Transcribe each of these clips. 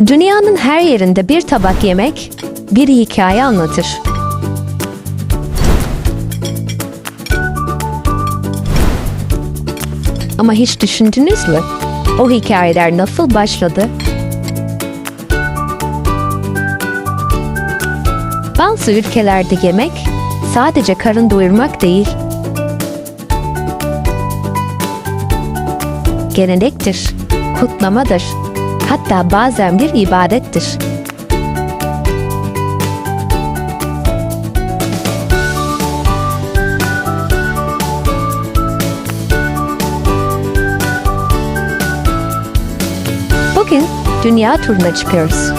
Dünyanın her yerinde bir tabak yemek bir hikaye anlatır. Ama hiç düşündünüz mü? O hikayeler nasıl başladı? Bazı ülkelerde yemek sadece karın doyurmak değil, gelenektir, kutlamadır, hatta bazen bir ibadettir. Bugün dünya turuna çıkıyoruz.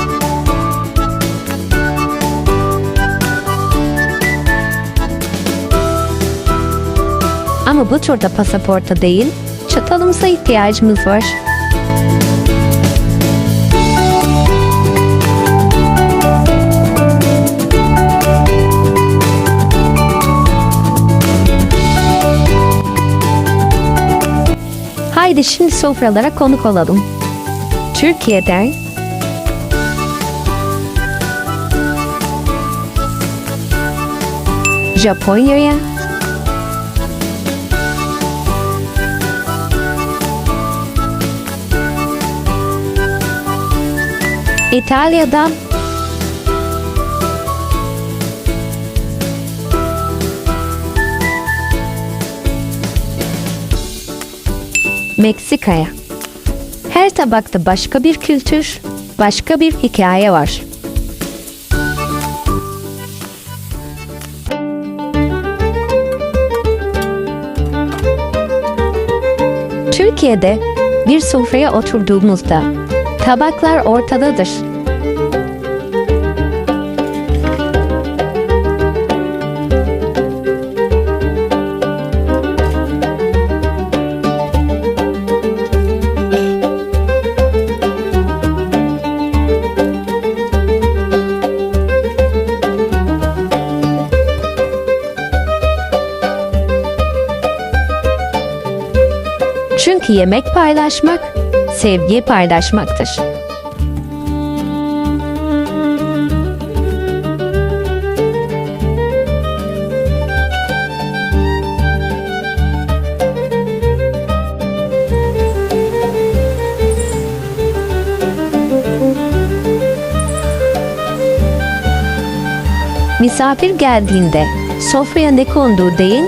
Ama bu turda pasaporta değil, çatalımıza ihtiyacımız var. Haydi şimdi sofralara konuk olalım. Türkiye'den Japonya'ya İtalya'dan Meksika'ya. Her tabakta başka bir kültür, başka bir hikaye var. Türkiye'de bir sofraya oturduğumuzda tabaklar ortadadır. Yemek paylaşmak, sevgiyi paylaşmaktır. Misafir geldiğinde sofraya ne konduğu değil,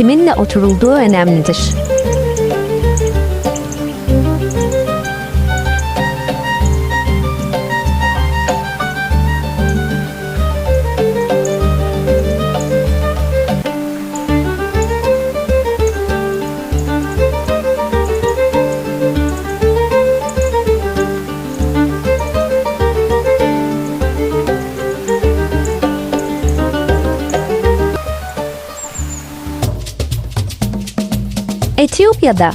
kiminle oturulduğu önemlidir. Etiyopya'da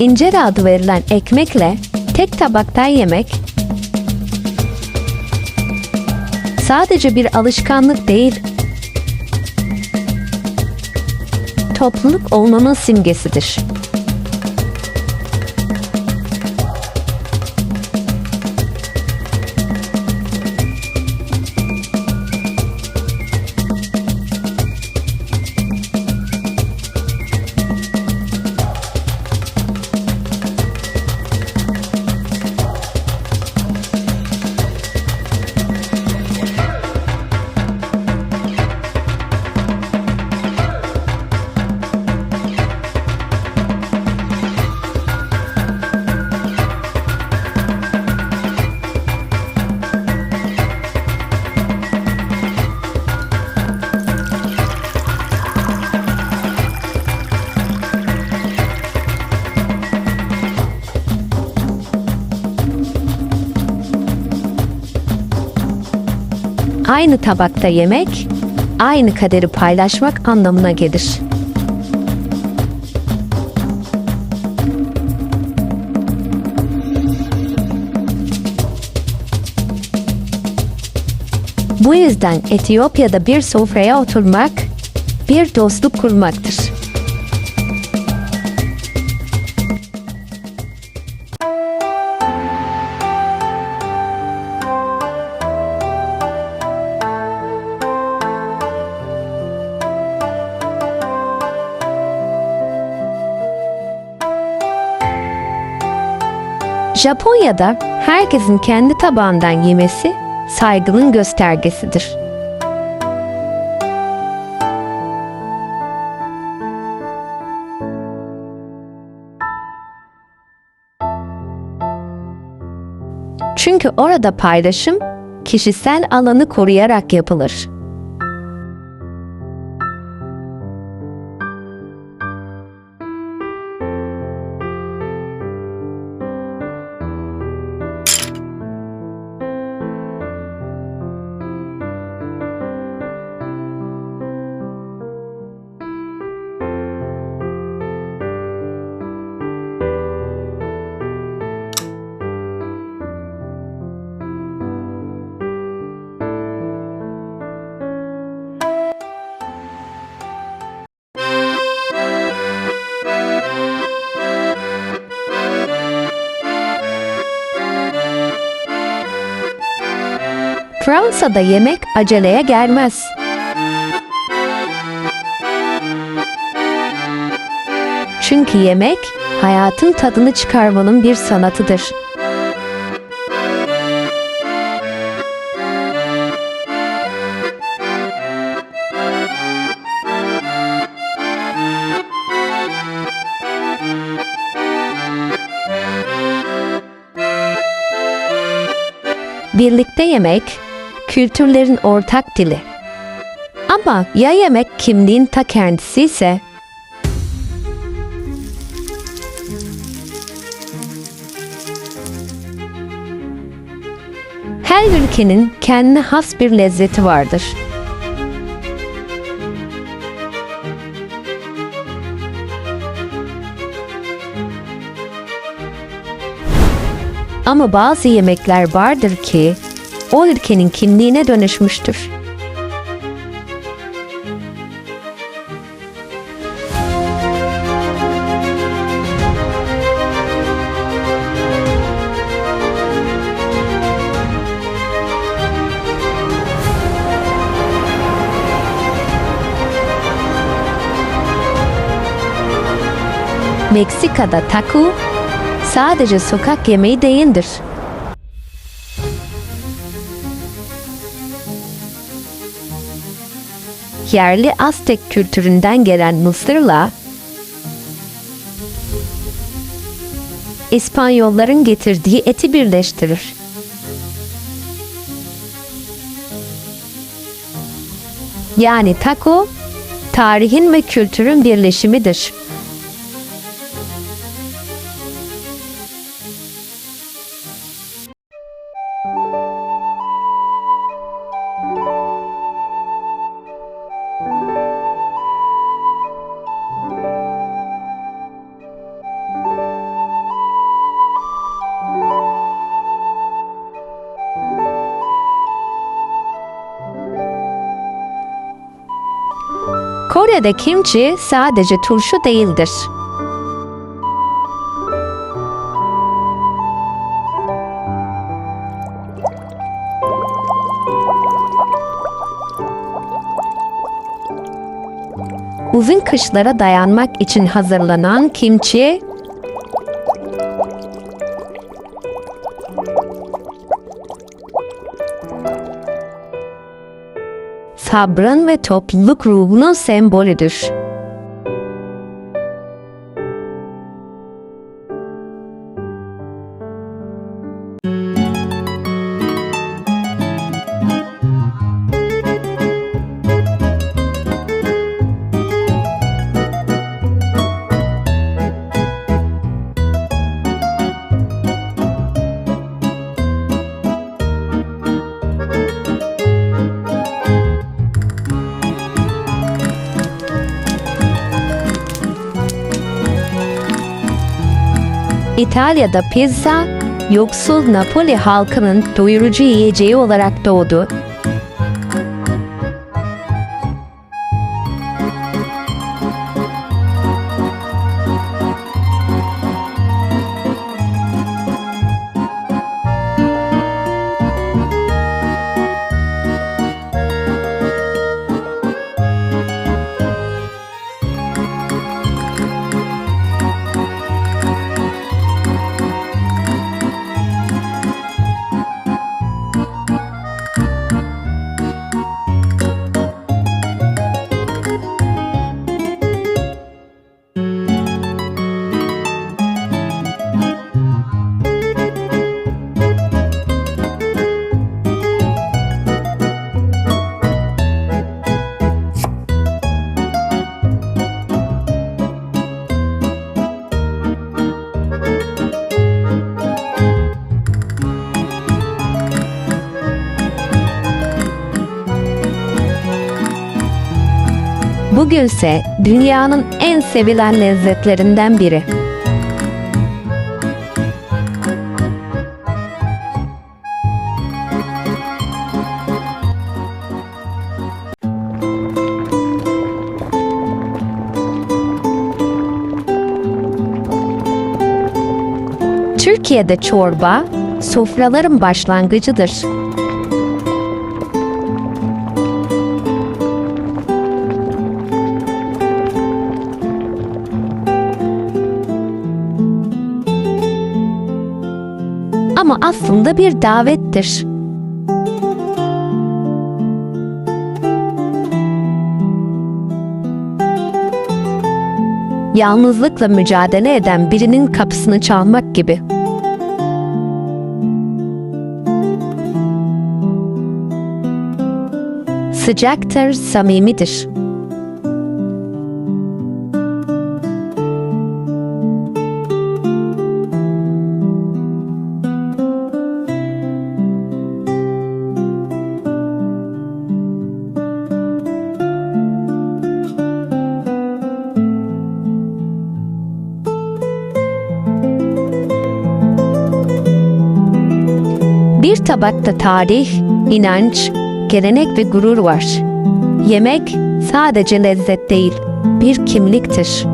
incera adı verilen ekmekle tek tabaktan yemek sadece bir alışkanlık değil, topluluk olmanın simgesidir. Aynı tabakta yemek, aynı kaderi paylaşmak anlamına gelir. Bu yüzden Etiyopya'da bir sofraya oturmak, bir dostluk kurmaktır. Japonya'da herkesin kendi tabağından yemesi saygının göstergesidir. Çünkü orada paylaşım kişisel alanı koruyarak yapılır. Fransa'da yemek aceleye gelmez. Çünkü yemek hayatın tadını çıkarmanın bir sanatıdır. Birlikte yemek kültürlerin ortak dili. Ama ya yemek kimliğin ta kendisi ise? Her ülkenin kendine has bir lezzeti vardır. Ama bazı yemekler vardır ki o ülkenin kimliğine dönüşmüştür. Meksika'da taco sadece sokak yemeği değildir. Yerli Aztek kültüründen gelen mısırla İspanyolların getirdiği eti birleştirir. Yani taco, tarihin ve kültürün birleşimidir. Kore'de kimchi sadece turşu değildir. Uzun kışlara dayanmak için hazırlanan kimchi sabrın ve topluluk ruhunun sembolüdür. İtalya'da pizza, yoksul Napoli halkının doyurucu yiyeceği olarak doğdu. Bugünse dünyanın en sevilen lezzetlerinden biri. Türkiye'de çorba sofraların başlangıcıdır. Ama aslında bir davettir. Yalnızlıkla mücadele eden birinin kapısını çalmak gibi. Sıcaktır, samimidir. Bir tabakta tarih, inanç, gelenek ve gurur var. Yemek sadece lezzet değil, bir kimliktir.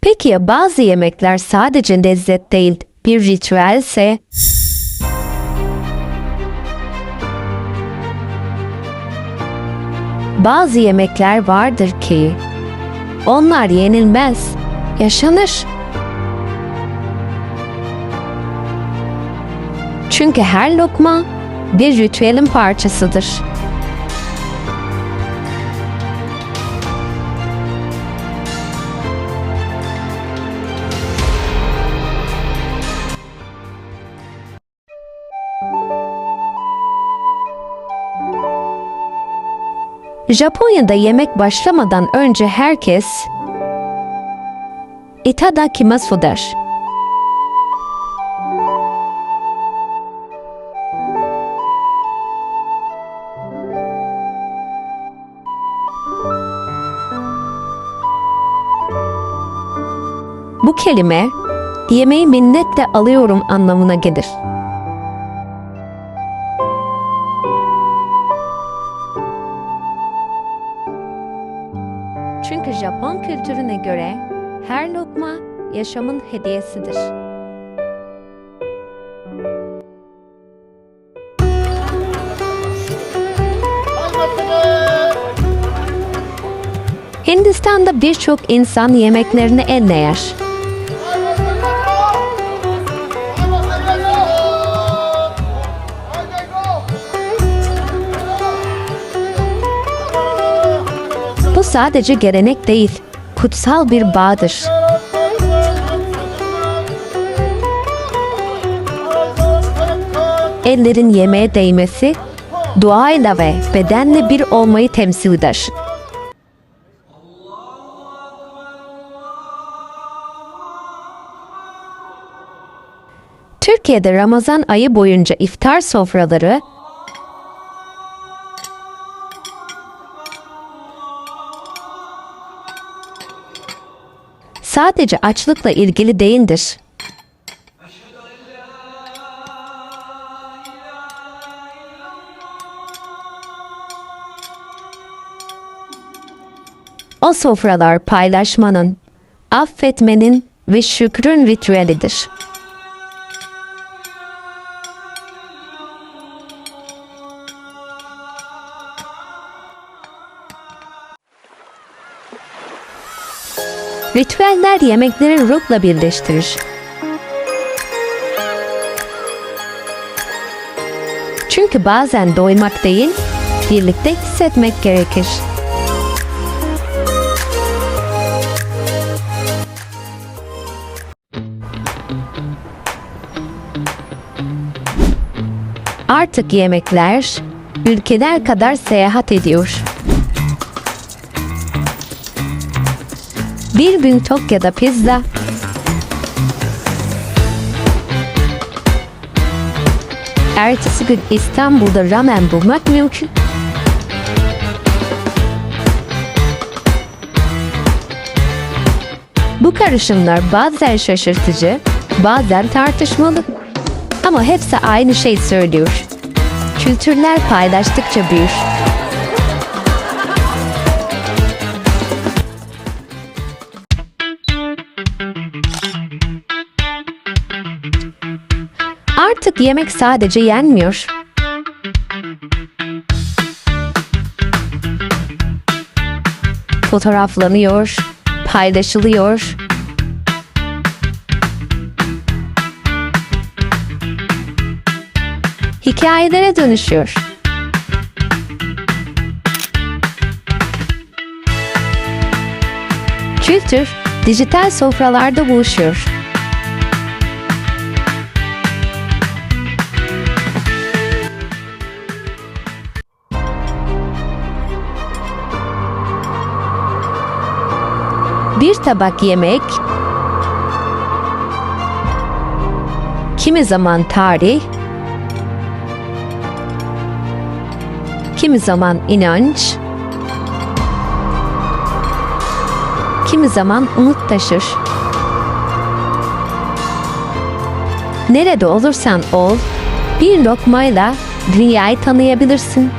Peki ya bazı yemekler sadece lezzet değil, bir ritüelse? Bazı yemekler vardır ki onlar yenilmez, yaşanır. Çünkü her lokma bir ritüelin parçasıdır. Japonya'da yemek başlamadan önce herkes itadakimasu der. Kelime yemeği minnetle alıyorum anlamına gelir. Çünkü Japon kültürüne göre her lokma yaşamın hediyesidir. Hindistan'da birçok insan yemeklerini elle yer. Sadece gelenek değil, kutsal bir bağdır. Ellerin yemeğe değmesi, duayla ve bedenle bir olmayı temsil eder. Türkiye'de Ramazan ayı boyunca iftar sofraları sadece açlıkla ilgili değildir. O sofralar paylaşmanın, affetmenin ve şükrün ritüelidir. Ritüeller yemekleri ruhla birleştirir. Çünkü bazen doymak değil, birlikte hissetmek gerekir. Artık yemekler ülkeler kadar seyahat ediyor. Bir gün Tokyo'da pizza. Ertesi gün İstanbul'da ramen bulmak mümkün. Bu karışımlar bazen şaşırtıcı, bazen tartışmalı. Ama hepsi aynı şey söylüyor. Kültürler paylaştıkça büyür. Artık yemek sadece yenmiyor. Fotoğraflanıyor, paylaşılıyor. Hikayelere dönüşüyor. Kültür dijital sofralarda buluşuyor. Bir tabak yemek kimi zaman tarih, kimi zaman inanç, kimi zaman umut taşır. Nerede olursan ol, bir lokmayla dünyayı tanıyabilirsin.